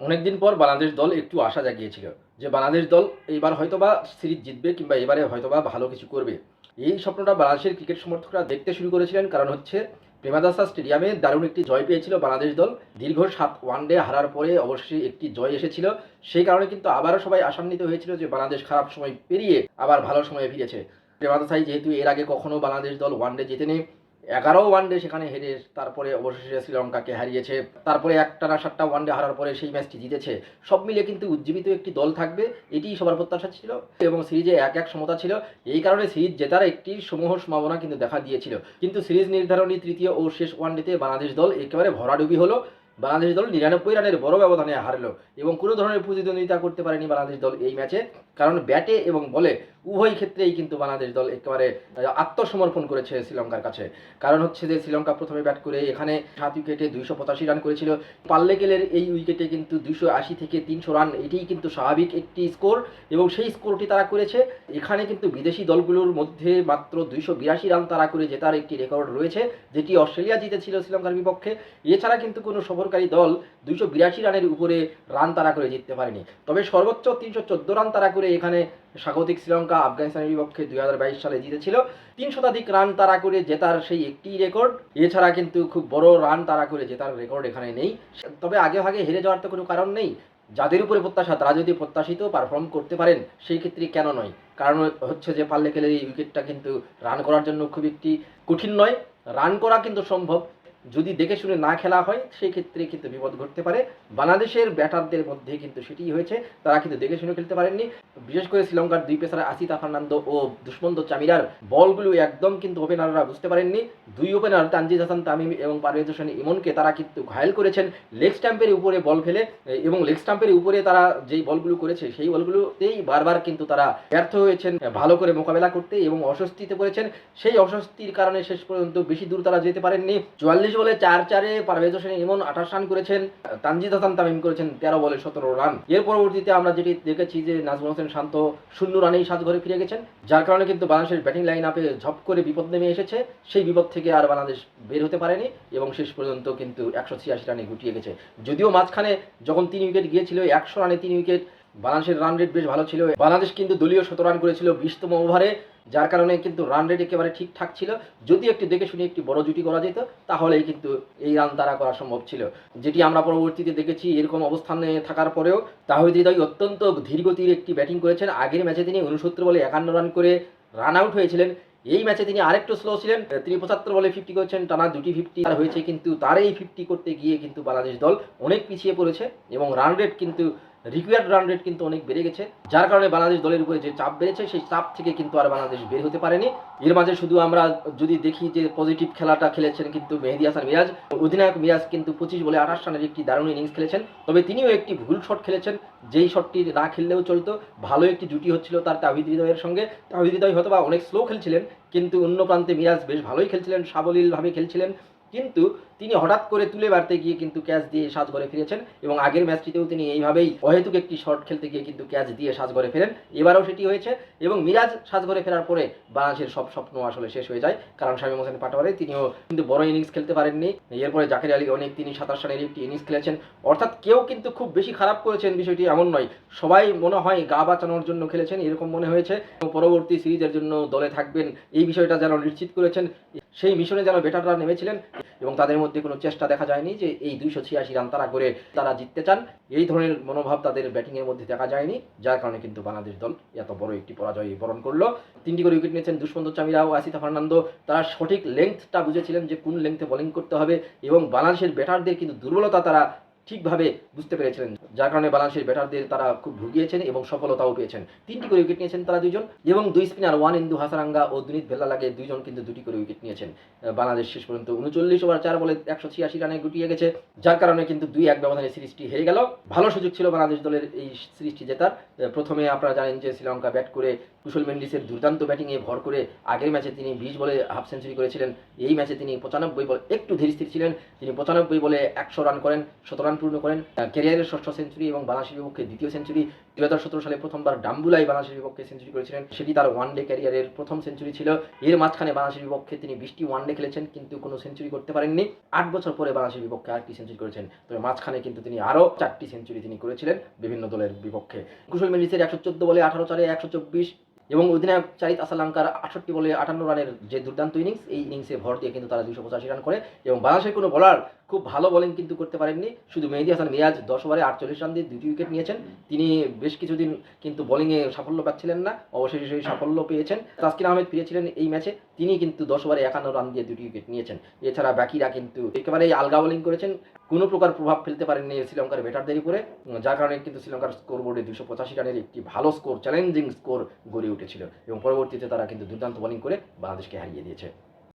অনেকদিন পর বাংলাদেশ দল একটু আশা জাগিয়েছিল যে বাংলাদেশ দল এইবার হয়তোবা সিরিজ জিতবে কিংবা এবারে হয়তোবা ভালো কিছু করবে। এই স্বপ্নটা বাংলাদেশের ক্রিকেট সমর্থকরা দেখতে শুরু করেছিলেন, কারণ হচ্ছে প্রেমাদাসা স্টেডিয়ামে দারুণ একটি জয় পেয়েছিল বাংলাদেশ দল। দীর্ঘ সাত ওয়ানডে হারার পরে অবশ্যই একটি জয় এসেছিল। সেই কারণে কিন্তু আবারও সবাই আশান্বিত হয়েছিল যে বাংলাদেশ খারাপ সময় পেরিয়ে আবার ভালো সময়ে ফিরেছে। প্রেমাদাসাই যেহেতু এর আগে কখনো বাংলাদেশ দল ওয়ানডে জেতেনি এগারো ওয়ানডে সেখানে হেরে তারপরে অবশেষে শ্রীলঙ্কাকে হারিয়েছে। তারপরে একটা না সাতটা ওয়ানডে হারার পরে সেই ম্যাচটি জিতেছে। সব মিলিয়ে কিন্তু উজ্জীবিত একটি দল থাকবে, এটিই সবার প্রত্যাশা ছিল এবং সিরিজে এক এক সমতা ছিল। এই কারণে সিরিজ জেতার একটি সমূহ সম্ভাবনা কিন্তু দেখা দিয়েছিল। কিন্তু সিরিজ নির্ধারণী তৃতীয় ও শেষ ওয়ানডেতে বাংলাদেশ দল একেবারে ভরাডুবি হলো। বাংলাদেশ দল নিরানব্বই রানের বড় ব্যবধানে হারলো এবং কোনো ধরনের প্রতিদ্বন্দ্বিতা করতে পারেনি বাংলাদেশ দল এই ম্যাচে কারণ ব্যাটে এবং বলে উভয় ক্ষেত্রেই কিন্তু বাংলাদেশ দল একেবারে আত্মসমর্পণ করেছে শ্রীলঙ্কার কাছে। কারণ হচ্ছে যে শ্রীলঙ্কা প্রথমে ব্যাট করে এখানে সাত উইকেটে দুইশো পঁচাশি রান করেছিল। পাল্লেকেলের এই উইকেটে কিন্তু দুইশো আশি থেকে তিনশো রান এটিই কিন্তু স্বাভাবিক একটি স্কোর এবং সেই স্কোরটি তারা করেছে। এখানে কিন্তু বিদেশি দলগুলোর মধ্যে মাত্র দুইশো বিরাশি রান তারা করে জেতার একটি রেকর্ড রয়েছে, যেটি অস্ট্রেলিয়া জিতেছিল শ্রীলঙ্কার বিপক্ষে। এছাড়া কিন্তু কোনো সফরকারী দল দুইশো বিরাশি রানের উপরে রান তারা করে জিততে পারেনি। তবে সর্বোচ্চ তিনশো চোদ্দ রান তারা করে এখানে স্বাগতিক শ্রীলঙ্কা আফগানিস্তানের বিপক্ষে দুই হাজার বাইশ সালে জিতেছিল তিন শতাধিক রান তারা করে জেতার সেই একটি রেকর্ড। এছাড়া কিন্তু খুব বড় রান তারা করে জেতার রেকর্ড এখানে নেই। তবে আগে ভাগে হেরে যাওয়ার তো কোনো কারণ নেই। যাদের উপরে প্রত্যাশা, তারা যদি প্রত্যাশিত পারফর্ম করতে পারেন, সেই ক্ষেত্রে কেন নয়? কারণ হচ্ছে যে পাল্লেকেলের এই উইকেটটা কিন্তু রান করার জন্য খুব একটি কঠিন নয়। রান করা কিন্তু সম্ভব। যদি দেখে শুনে না খেলা হয়, সেই ক্ষেত্রে কিন্তু বিপদ ঘটতে পারে। বাংলাদেশের ব্যাটারদের মধ্যে কিন্তু সেটি হয়েছে। তারা কিন্তু দেখে শুনে খেলতে পারেননি। বিশেষ করে শ্রীলঙ্কার দুই পেসার আসিতা ফার্নান্দো ও দুষ্মন্ত চামিরার বলগুলো একদম কিন্তু ওপেনাররা বুঝতে পারেননি। দুই ওপেনার তানজিদ হাসান তামিম এবং পারভেজ হোসেন ইমনকে তারা কিন্তু ঘায়েল করেছেন। লেগ স্ট্যাম্পের উপরে বল ফেলে এবং লেগ স্ট্যাম্পের উপরে তারা যেই বলগুলো করেছে, সেই বলগুলোতেই বারবার কিন্তু তারা ব্যর্থ হয়েছেন ভালো করে মোকাবেলা করতে এবং অস্বস্তিতে করেছেন সেই অস্বস্তির কারণে শেষ পর্যন্ত বেশি দূর তারা যেতে পারেননি। চুয়াল্লিশ বলে চার চারে পারভেজ হোসেন ইমন আঠাশ রান করেছেন, তানজিদ হাসান তামিম করেছেন তেরো বলে সতেরো রান। এর পরবর্তীতে আমরা যেটি দেখেছি যে নাজমুল হোসেন শান্ত শূন্য রানেই সাত ঘরে ফিরে গেছেন, যার কারণে কিন্তু বাংলাদেশের ব্যাটিং লাইন আপে ঝপ করে বিপদ নেমে এসেছে। সেই বিপদ থেকে আর বাংলাদেশ বের হতে পারেনি এবং শেষ পর্যন্ত কিন্তু একশো ছিয়াশি রানে গুটিয়ে গেছে। যদিও মাঝখানে যখন তিন উইকেট গিয়েছিল একশো রানে তিন উইকেট বাংলাদেশের রান রেট বেশ ভালো ছিল। বাংলাদেশ কিন্তু দলীয় শত রান করেছিল বিশতম ওভারে যার কারণে কিন্তু রান রেট একেবারে ঠিকঠাক ছিল। যদি একটু দেখে শুনে একটি বড় জুটি করা যেত, তাহলেই কিন্তু এই রান তারা করা সম্ভব ছিল। যেটি আমরা পরবর্তীতে দেখেছি এরকম অবস্থানে থাকার পরেও তাহিদ হৃদয় অত্যন্ত ধীরগতির একটি ব্যাটিং করেছেন। আগের ম্যাচে তিনি উনসত্তর বলে একান্ন রান করে রান আউট হয়েছিলেন। এই ম্যাচে তিনি আরেকটু স্লো ছিলেন। তিনি পঁচাত্তর বলে ফিফটি করেছেন, টানা দুটি ফিফটি হয়েছে কিন্তু তার এই ফিফটি করতে গিয়ে কিন্তু বাংলাদেশ দল অনেক পিছিয়ে পড়েছে এবং রান রেট কিন্তু রিকোয়ার্ড রান রেট কিন্তু অনেক বেড়ে গেছে, যার কারণে বাংলাদেশ দলের উপরে যে চাপ বেড়েছে, সেই চাপ থেকে কিন্তু আর বাংলাদেশ বের হতে পারেনি। এর মাঝে শুধু আমরা যদি দেখি যে পজিটিভ খেলাটা খেলেছেন কিন্তু মেহেদি হাসান মিরাজ, অধিনায়ক মিরাজ কিন্তু পঁচিশ বলে আঠাশ রানের একটি দারুণ ইনিংস খেলেছেন, তবে তিনিও একটি ভুল শট খেলেছেন, যেই শটটি না খেললেও চলতো, ভালো একটি জুটি হচ্ছিল তার তাহিদ হৃদয়ের সঙ্গে। তাহিদ হৃদয় হয়তো বা অনেক স্লো খেলছিলেন, কিন্তু অন্য প্রান্তে মিরাজ বেশ ভালোই খেলছিলেন, সাবলীলভাবে খেলছিলেন, কিন্তু তিনি হঠাৎ করে তুলে বাড়তে গিয়ে কিন্তু ক্যাচ দিয়ে সাজ ঘরে ফিরেছেন এবং আগের ম্যাচটিতেও তিনি এইভাবেই অহেতুক একটি শট খেলতে গিয়ে কিন্তু ক্যাচ দিয়ে সাজ ঘরে ফেরেন। এবারও সেটি হয়েছে এবং মিরাজ সাজ ঘরে ফেরার পরে বাংলাদেশের সব স্বপ্ন আসলে শেষ হয়ে যায়। কারণ শামীম হোসেন পাটোয়ারি তিনিও কিন্তু বড় ইনিংস খেলতে পারেননি। এরপরে জাকির আলী অনেক তিনি সাতাশ রানের একটি ইনিংস খেলেছেন। অর্থাৎ কেউ কিন্তু খুব বেশি খারাপ করেছেন বিষয়টি এমন নয়। সবাই মনে হয় গা বাঁচানোর জন্য খেলেছেন, এরকম মনে হয়েছে। পরবর্তী সিরিজের জন্য দলে থাকবেন, এই বিষয়টা যেন নিশ্চিত করেছেন। সেই মিশনে যেন বেটাররা নেমেছিলেন এবং তাদের মধ্যে কোনো চেষ্টা দেখা যায়নি যে এই দুইশো ছিয়াশি রান তারা করে তারা জিততে চান। এই ধরনের মনোভাব তাদের ব্যাটিংয়ের মধ্যে দেখা যায়নি, যার কারণে কিন্তু বাংলাদেশ দল এত বড় একটি পরাজয় বরণ করল। তিনটি করে উইকেট নিয়েছেন দুষ্মন্ত চামিরা ও আসিতা ফার্নান্দো। তারা সঠিক লেংথটা বুঝেছিলেন যে কোন লেংথে বোলিং করতে হবে এবং বাংলাদেশের ব্যাটারদের কিন্তু দুর্বলতা তারা ঠিকভাবে বুঝতে পেরেছিলেন। যার কারণে বাংলাদেশের ব্যাটারদের তারা খুব ভুগিয়েছেন এবং সফলতাও পেয়েছেন। তিনটি করে উইকেট নিয়েছেন তারা দুইজন এবং দুই স্পিনার ওয়ান ইন্দু হাসারাঙ্গা ও দুনিত ভেল্লা লাগে দুইজন কিন্তু দুটি করে উইকেট নিয়েছেন। বাংলাদেশ শেষ পর্যন্ত উনচল্লিশ ওভার চার বলে একশো ছিয়াশি রানে গুটিয়ে গেছে, যার কারণে কিন্তু দুই এক ব্যবধানে সিরিজটি হেরে গেল। ভালো সুযোগ ছিল বাংলাদেশ দলের এই সিরিজটি জেতার। প্রথমে আপনারা জানেন যে শ্রীলঙ্কা ব্যাট করে কুশল মেন্ডিসের দুর্দান্ত ব্যাটিংয়ে ভর করে আগের ম্যাচে তিনি বিশ বলে হাফ সেঞ্চুরি করেছিলেন। এই ম্যাচে তিনি পঁচানব্বই বল একটু ধীর স্থির ছিলেন। তিনি পঁচানব্বই বলে একশো রান করেন শত রান পূর্ণ করেন ক্যারিয়ারের ষষ্ঠ সেঞ্চুরি এবং বাংলাদেশের বিপক্ষে দ্বিতীয় সেঞ্চুরি দুই হাজার সতেরো সালে প্রথমবার ডাম্বুলাই বাংলাদেশের বিপক্ষে সেঞ্চুরি করেছিলেন সেটি তার ওয়ান ডে ক্যারিয়ারের প্রথম সেঞ্চুরি ছিল এর মাঝখানে বাংলাদেশের বিপক্ষে তিনি বিশটি ওয়ান ডে খেলেছেন কিন্তু কোনো সেঞ্চুরি করতে পারেননি আট বছর পরে বাংলাদেশের বিপক্ষে আরেকটি সেঞ্চুরি করেছেন তবে মাঝখানে কিন্তু তিনি আরও চারটি সেঞ্চুরি তিনি করেছিলেন বিভিন্ন দলের বিপক্ষে কুশল মেন্ডিসের একশো চোদ্দ বলে আঠারো চারে একশো চব্বিশ এবং অধিনায়ক চারিত আসালাঙ্কার আটষট্টি বলে আটান্ন রানের যে দুর্দান্ত ইনিংস এই ইনিংসে ভর দিয়ে কিন্তু তারা দুশো পঁচাশি রান করে এবং বাংলাদেশের কোনো বলার খুব ভালো বোলিং কিন্তু করতে পারেননি। শুধু মেহেদি হাসান মিরাজ দশ ওভারে আটচল্লিশ রান দিয়ে দুটি উইকেট নিয়েছেন। তিনি বেশ কিছুদিন কিন্তু বোলিংয়ে সাফল্য পাচ্ছিলেন না। অবশেষে সেই সাফল্য পেয়েছেন। তাসকিন আহমেদ ফিরেছিলেন এই ম্যাচে তিনি কিন্তু দশ ওভারে একান্ন রান দিয়ে দুটি উইকেট নিয়েছেন। এছাড়া বাকিরা কিন্তু একেবারেই আলগা বোলিং করেছেন। কোনো প্রকার প্রভাব ফেলতে পারেননি শ্রীলঙ্কার ব্যাটারদের উপরে। যার কারণে কিন্তু শ্রীলঙ্কার স্কোর বোর্ডে দুশো পঁচাশি রানের একটি ভালো স্কোর চ্যালেঞ্জিং স্কোর গড়ে উঠেছিল। এবং পরবর্তীতে তারা কিন্তু দুর্দান্ত বোলিং করে বাংলাদেশকে হারিয়ে দিয়েছে।